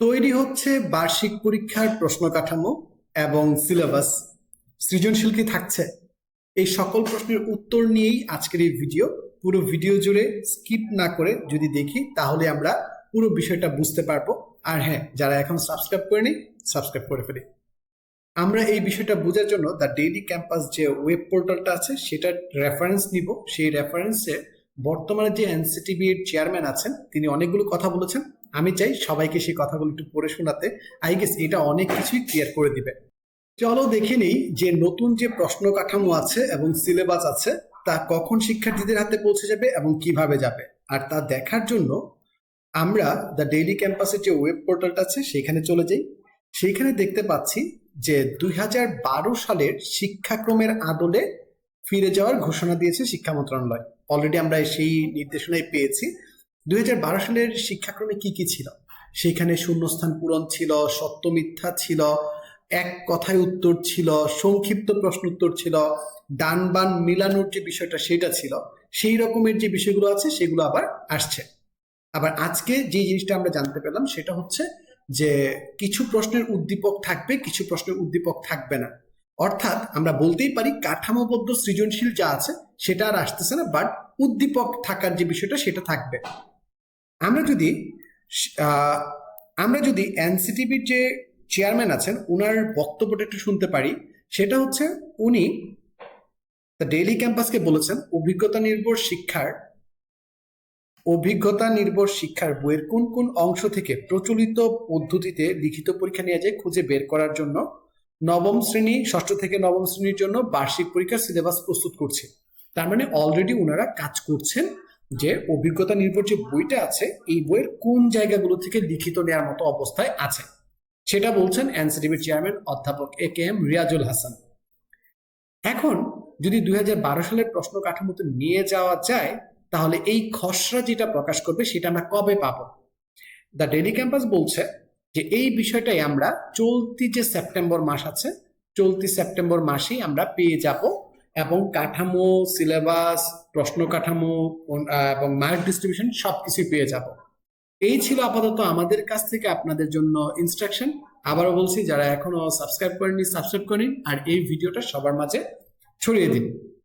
তৈরি হচ্ছে বার্ষিক পরীক্ষার প্রশ্ন কাঠামো এবং সিলেবাস। সৃজনশীল কি থাকছে? এই সকল প্রশ্নের উত্তর নিয়েই আজকের এই ভিডিও। পুরো ভিডিও জুড়ে স্কিপ না করে যদি দেখি, তাহলে আমরা পুরো বিষয়টা বুঝতে পারব। আর হ্যাঁ যারা এখন সাবস্ক্রাইব করে করেনি, সাবস্ক্রাইব করে ফেলি। আমরা এই বিষয়টা বোঝার জন্য দ্য ডেইলি ক্যাম্পাস যে ওয়েব পোর্টালটা আছে, সেটার রেফারেন্স নিব। সেই রেফারেন্সে বর্তমানে যে এনসিটিভি এর চেয়ারম্যান আছেন, তিনি অনেকগুলো কথা বলেছেন। আমি চাই সবাইকে সেই কথাগুলো একটু পড়ে শোনাতে। আই গেস এটা অনেক কিছুই ক্লিয়ার করে দিবে। চলো দেখে নিই যে নতুন যে প্রশ্ন কাঠামো আছে এবং সিলেবাস আছে, তা কখন শিক্ষার্থীদের হাতে পৌঁছে যাবে এবং কীভাবে যাবে? আর তা দেখার জন্য আমরা দ্য ডেইলি ক্যাম্পাসের যে ওয়েব পোর্টালটা আছে, সেখানে চলে যাই। সেইখানে দেখতে পাচ্ছি যে দুই হাজার বারো সালের শিক্ষাক্রমের আদলে ফিরে যাওয়ার ঘোষণা দিয়েছে শিক্ষা মন্ত্রণালয়। অলরেডি আমরা সেই নির্দেশনায় পেয়েছি। দুই হাজার বারো সালের শিক্ষাক্রমে কি কি ছিল? সেখানে শূন্যস্থান পূরণ ছিল, সত্য মিথ্যা ছিল, এক কথায় উত্তর ছিল, সংক্ষিপ্ত প্রশ্ন উত্তর ছিল ডান বান মিলানোর যে বিষয়টা সেটা ছিল, সেই রকমের যে বিষয়গুলো আছে সেগুলো আবার আসছে। আবার আজকে যে জিনিসটা আমরা জানতে পেলাম সেটা হচ্ছে যে কিছু প্রশ্নের উদ্দীপক থাকবে, কিছু প্রশ্নের উদ্দীপক থাকবে না। অর্থাৎ আমরা বলতেই পারি কাঠামোবদ্ধ সৃজনশীল যা আছে সেটা আর আসতেছে না বাট উদ্দীপক থাকার যে বিষয়টা সেটা থাকবে। আমরা যদি আমরা যদি এনসিটিভির যে চেয়ারম্যান আছেন ওনার বক্তব্যটা একটু শুনতে পারি, সেটা হচ্ছে উনি দ্য ডেইলি ক্যাম্পাসকে বলেছেন, অভিজ্ঞতা নির্ভর শিক্ষার, অভিজ্ঞতা নির্ভর শিক্ষার বইয়ের কোন কোন অংশ থেকে প্রচলিত পদ্ধতিতে লিখিত পরীক্ষা নেওয়া যায় খুঁজে বের করার জন্য নবম শ্রেণি, ষষ্ঠ থেকে নবম শ্রেণির জন্য বার্ষিক পরীক্ষার সিলেবাস প্রস্তুত করছে। তার মানে অলরেডি ওনারা কাজ করছেন যে অভিজ্ঞতা নির্ভর যে বইটা আছে, এই বইয়ের কোন জায়গাগুলো থেকে লিখিত নেওয়ার মতো অবস্থায় আছে? সেটা বলছেন এনসিটিভির চেয়ারম্যান অধ্যাপক A K M Riazul Hasan. এখন যদি দুই হাজার বারো সালের প্রশ্ন কাঠামোতে নিয়ে যাওয়া যায়, তাহলে এই খসড়া যেটা প্রকাশ করবে, সেটা আমরা কবে পাবো? দ্য ডেলি ক্যাম্পাস বলছে যে এই বিষয়টাই আমরা চলতি যে সেপ্টেম্বর মাস আছে, চলতি সেপ্টেম্বর মাসেই আমরা পেয়ে যাব এবং কাঠামো সিলেবাস প্রশ্ন কাঠামো এবং মার্ক ডিস্ট্রিবিউশন সবকিছুই পেয়ে যাব। এই ছিল আপাতত আমাদের কাছ থেকে আপনাদের জন্য ইনস্ট্রাকশন আবারও বলছি, যারা এখনও সাবস্ক্রাইব করেননি সাবস্ক্রাইব করেন আর এই ভিডিওটা সবার মাঝে ছড়িয়ে দিন।